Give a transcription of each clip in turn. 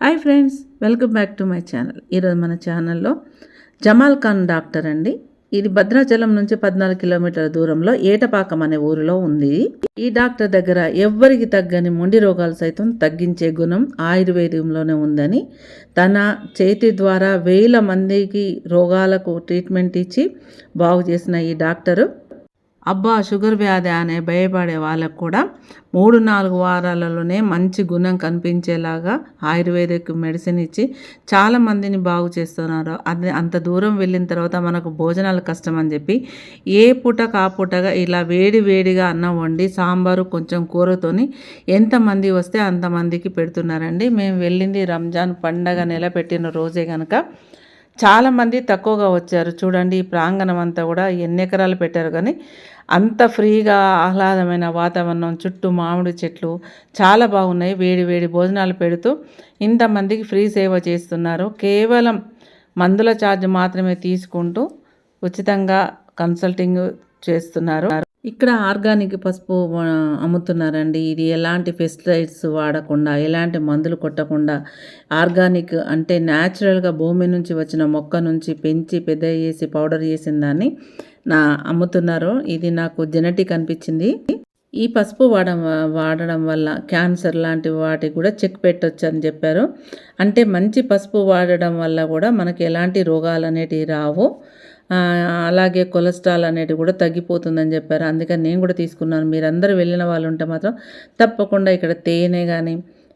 Hi friends welcome back to my channel. ఈరోజు మన ఛానల్లో జమాల్ ఖాన్ డాక్టర్ అండి. ఇది భద్రాచలం నుంచి పద్నాలుగు కిలోమీటర్ల దూరంలో ఏటపాకం అనే ఊరిలో ఉంది. ఈ డాక్టర్ దగ్గర ఎవ్వరికి తగ్గని మొండి రోగాలు సైతం తగ్గించే గుణం ఆయుర్వేదంలోనే ఉందని తన చేతి ద్వారా వేల మందికి రోగాలకు ట్రీట్మెంట్ ఇచ్చి బాగు చేసిన ఈ డాక్టరు. అబ్బా షుగర్ వ్యాధి అనే భయపడే వాళ్ళకు కూడా మూడు నాలుగు వారాలలోనే మంచి గుణం కనిపించేలాగా ఆయుర్వేదిక్ మెడిసిన్ ఇచ్చి చాలా మందిని బాగు చేస్తున్నారు. అది అంత దూరం వెళ్ళిన తర్వాత మనకు భోజనాలు కష్టం అని చెప్పి ఏ పూట కాపూటగా ఇలా వేడి వేడిగా అన్నం వండి సాంబారు కొంచెం కూరతోని ఎంతమంది వస్తే అంతమందికి పెడుతున్నారండి. మేము వెళ్ళింది రంజాన్ పండగ నెల పెట్టిన రోజే కనుక చాలామంది తక్కువగా వచ్చారు. చూడండి ఈ ప్రాంగణం అంతా కూడా ఎన్ని ఎకరాలు పెట్టారు కానీ అంత ఫ్రీగా ఆహ్లాదమైన వాతావరణం చుట్టూ మామిడి చెట్లు చాలా బాగున్నాయి. వేడి వేడి భోజనాలు పెడుతూ ఇంతమందికి ఫ్రీ సేవ చేస్తున్నారు. కేవలం మందుల ఛార్జ్ మాత్రమే తీసుకుంటూ ఉచితంగా కన్సల్టింగ్ చేస్తున్నారు. ఇక్కడ ఆర్గానిక్ పసుపు అమ్ముతున్నారండి. ఇది ఎలాంటి పెస్టిసైడ్స్ వాడకుండా ఎలాంటి మందులు కొట్టకుండా ఆర్గానిక్ అంటే న్యాచురల్గా భూమి నుంచి వచ్చిన మొక్క నుంచి పెంచి పెద్ద చేసి పౌడర్ చేసిన దాన్ని నా అమ్ముతున్నారు. ఇది నాకు జెనెటిక్ అనిపించింది. ఈ పసుపు వాడడం వాడడం వల్ల క్యాన్సర్ లాంటి వాటికి కూడా చెక్ పెట్టొచ్చు అని చెప్పారు. అంటే మంచి పసుపు వాడడం వల్ల కూడా మనకి ఎలాంటి రోగాలు అనేటివి రావు. అలాగే కొలెస్ట్రాల్ అనేది కూడా తగ్గిపోతుందని చెప్పారు. అందుకని నేను కూడా తీసుకున్నాను. మీరందరూ వెళ్ళిన వాళ్ళు ఉంటే మాత్రం తప్పకుండా ఇక్కడ తేనె కానీ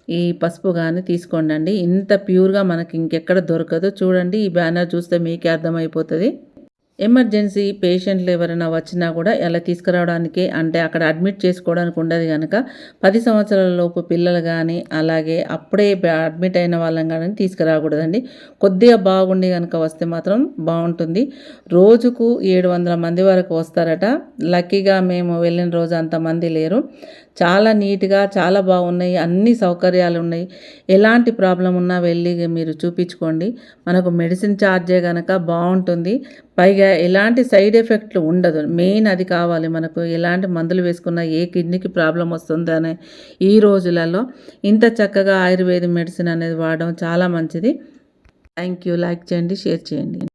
ఈ పసుపు కానీ తీసుకోండి ఇంత ప్యూర్గా మనకి ఇంకెక్కడ దొరకదు. చూడండి ఈ బ్యానర్ చూస్తే మీకే అర్థమైపోతుంది. ఎమర్జెన్సీ పేషెంట్లు ఎవరైనా వచ్చినా కూడా ఎలా తీసుకురావడానికి అంటే అక్కడ అడ్మిట్ చేసుకోవడానికి ఉండదు కనుక పది సంవత్సరాల లోపు పిల్లలు కానీ అలాగే అప్పుడే అడ్మిట్ అయిన వాళ్ళని కానీ తీసుకురాకూడదండి. కొద్దిగా బాగుండి కనుక వస్తే మాత్రం బాగుంటుంది. రోజుకు ఏడు వందల మంది వరకు వస్తారట. లక్కీగా మేము వెళ్ళిన రోజు అంతమంది లేరు. చాలా నీట్గా చాలా బాగున్నాయి. అన్ని సౌకర్యాలు ఉన్నాయి. ఎలాంటి ప్రాబ్లం ఉన్నా వెళ్ళి మీరు చూపించుకోండి. మనకు మెడిసిన్ ఛార్జే కనుక బాగుంటుంది. పైగా ఎలాంటి సైడ్ ఎఫెక్ట్లు ఉండదు. మెయిన్ అది కావాలి మనకు ఎలాంటి మందులు వేసుకున్నా ఏ కిడ్నీకి ప్రాబ్లం వస్తుందనే ఈ రోజులలో ఇంత చక్కగా ఆయుర్వేద మెడిసిన్ అనేది వాడడం చాలా మంచిది. Thank you. లైక్ చేయండి షేర్ చేయండి.